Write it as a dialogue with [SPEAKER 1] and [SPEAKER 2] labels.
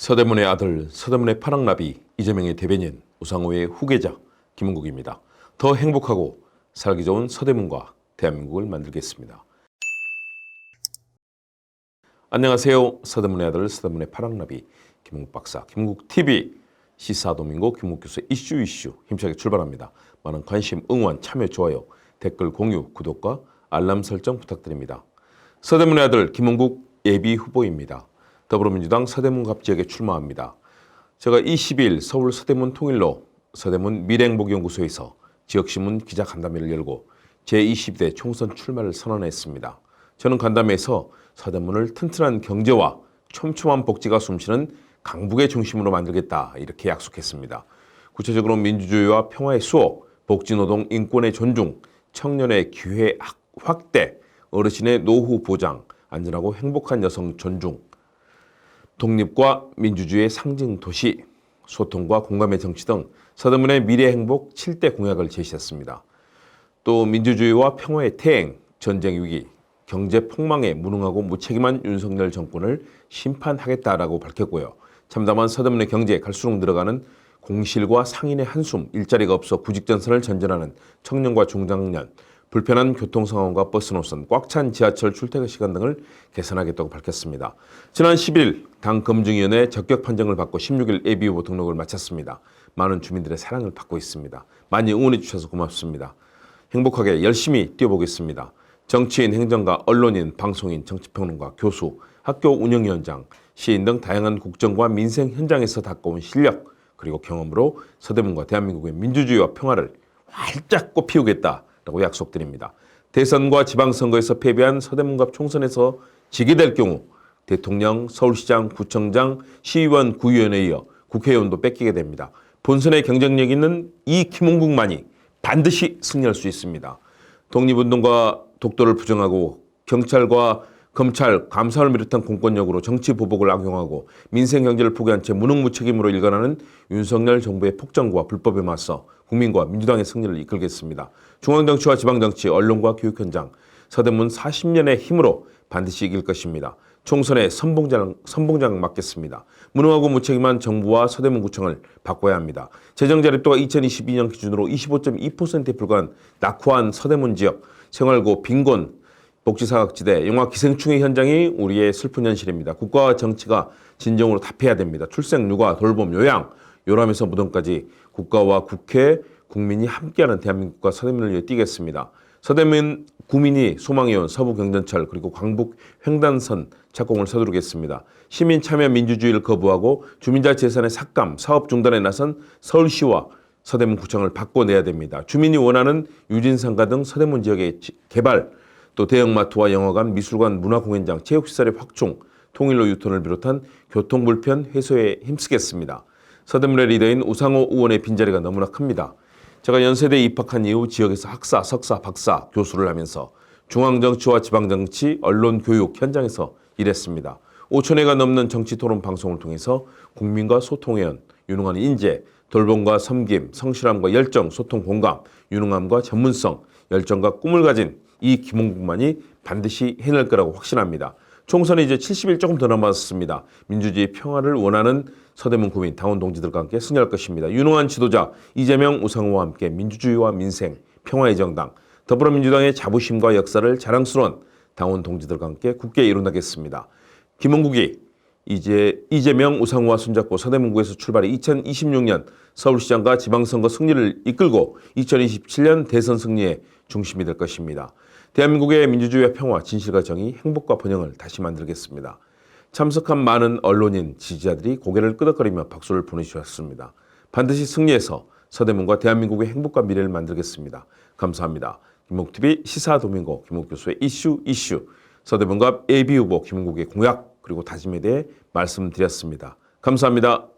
[SPEAKER 1] 서대문의 아들 서대문의 파랑나비 이재명의 대변인 우상호의 후계자 김은국입니다. 더 행복하고 살기 좋은 서대문과 대한민국을 만들겠습니다. 안녕하세요. 서대문의 아들 서대문의 파랑나비 김은국 박사 김은국 TV 시사도민고 김은국 교수의 이슈 이슈 힘차게 출발합니다. 많은 관심, 응원, 참여, 좋아요, 댓글 공유, 구독과 알람 설정 부탁드립니다. 서대문의 아들 김은국 예비 후보입니다. 더불어민주당 서대문 갑 지역에 출마합니다. 제가 20일 서울 서대문 통일로 서대문 미래행복연구소에서 지역신문 기자 간담회를 열고 제20대 총선 출마를 선언했습니다. 저는 간담회에서 서대문을 튼튼한 경제와 촘촘한 복지가 숨쉬는 강북의 중심으로 만들겠다 이렇게 약속했습니다. 구체적으로 민주주의와 평화의 수호, 복지노동 인권의 존중, 청년의 기회 확대, 어르신의 노후 보장, 안전하고 행복한 여성 존중, 독립과 민주주의의 상징 도시, 소통과 공감의 정치 등 서대문의 미래 행복 7대 공약을 제시했습니다. 또 민주주의와 평화의 태행, 전쟁 위기, 경제 폭망에 무능하고 무책임한 윤석열 정권을 심판하겠다라고 밝혔고요. 참담한 서대문의 경제에 갈수록 늘어가는 공실과 상인의 한숨, 일자리가 없어 구직전선을 전전하는 청년과 중장년, 불편한 교통 상황과 버스 노선, 꽉 찬 지하철 출퇴근 시간 등을 개선하겠다고 밝혔습니다. 지난 10일 당 검증위원회 적격 판정을 받고 16일 예비 후보 등록을 마쳤습니다. 많은 주민들의 사랑을 받고 있습니다. 많이 응원해 주셔서 고맙습니다. 행복하게 열심히 뛰어보겠습니다. 정치인, 행정가, 언론인, 방송인, 정치평론가, 교수, 학교 운영위원장, 시인 등 다양한 국정과 민생 현장에서 닦아온 실력 그리고 경험으로 서대문과 대한민국의 민주주의와 평화를 활짝 꽃피우겠다라고 약속드립니다. 대선과 지방선거에서 패배한 서대문갑 총선에서 지게 될 경우 대통령, 서울시장, 구청장, 시의원, 구의원에 이어 국회의원도 뺏기게 됩니다. 본선에 경쟁력 있는 이 김홍국만이 반드시 승리할 수 있습니다. 독립운동과 독도를 부정하고 경찰과 검찰, 감사를 비롯한 공권력으로 정치 보복을 악용하고 민생 경제를 포기한 채 무능무책임으로 일관하는 윤석열 정부의 폭정과 불법에 맞서 국민과 민주당의 승리를 이끌겠습니다. 중앙정치와 지방정치, 언론과 교육 현장, 서대문 40년의 힘으로 반드시 이길 것입니다. 총선에 선봉장, 선봉장 맡겠습니다. 무능하고 무책임한 정부와 서대문구청을 바꿔야 합니다. 재정자립도가 2022년 기준으로 25.2%에 불과한 낙후한 서대문 지역, 생활고, 빈곤, 복지사각지대, 영화 기생충의 현장이 우리의 슬픈 현실입니다. 국가와 정치가 진정으로 답해야 됩니다. 출생, 육아, 돌봄, 요양, 요람에서 무덤까지 국가와 국회, 국민이 함께하는 대한민국과 서대문을 위해 뛰겠습니다. 서대문 구민이 소망해온 서부경전철 그리고 광북 횡단선 착공을 서두르겠습니다. 시민 참여 민주주의를 거부하고 주민자 재산의 삭감, 사업 중단에 나선 서울시와 서대문 구청을 바꿔내야 됩니다. 주민이 원하는 유진상가 등 서대문 지역의 개발, 또 대형마트와 영화관, 미술관, 문화공연장, 체육시설의 확충, 통일로 유턴을 비롯한 교통불편 해소에 힘쓰겠습니다. 서대문의 리더인 우상호 의원의 빈자리가 너무나 큽니다. 제가 연세대에 입학한 이후 지역에서 학사, 석사, 박사, 교수를 하면서 중앙정치와 지방정치, 언론, 교육 현장에서 일했습니다. 5천회가 넘는 정치 토론 방송을 통해서 국민과 소통해온 유능한 인재, 돌봄과 섬김, 성실함과 열정, 소통 공감, 유능함과 전문성, 열정과 꿈을 가진 이 김홍국만이 반드시 해낼 거라고 확신합니다. 총선이 이제 70일 조금 더 남았습니다. 민주주의 평화를 원하는 서대문 구민 당원 동지들과 함께 승리할 것입니다. 유능한 지도자 이재명 우상호와 함께 민주주의와 민생 평화의 정당 더불어민주당의 자부심과 역사를 자랑스러운 당원 동지들과 함께 굳게 이뤄나겠습니다. 김원국이 이제 이재명 우상호와 손잡고 서대문구에서 출발해 2026년 서울시장과 지방선거 승리를 이끌고 2027년 대선 승리의 중심이 될 것입니다. 대한민국의 민주주의와 평화, 진실과 정의, 행복과 번영을 다시 만들겠습니다. 참석한 많은 언론인, 지지자들이 고개를 끄덕거리며 박수를 보내주셨습니다. 반드시 승리해서 서대문과 대한민국의 행복과 미래를 만들겠습니다. 감사합니다. 김목TV 시사도민고 김목 교수의 이슈 이슈 서대문과 예비 후보 김목국의 공약 그리고 다짐에 대해 말씀드렸습니다. 감사합니다.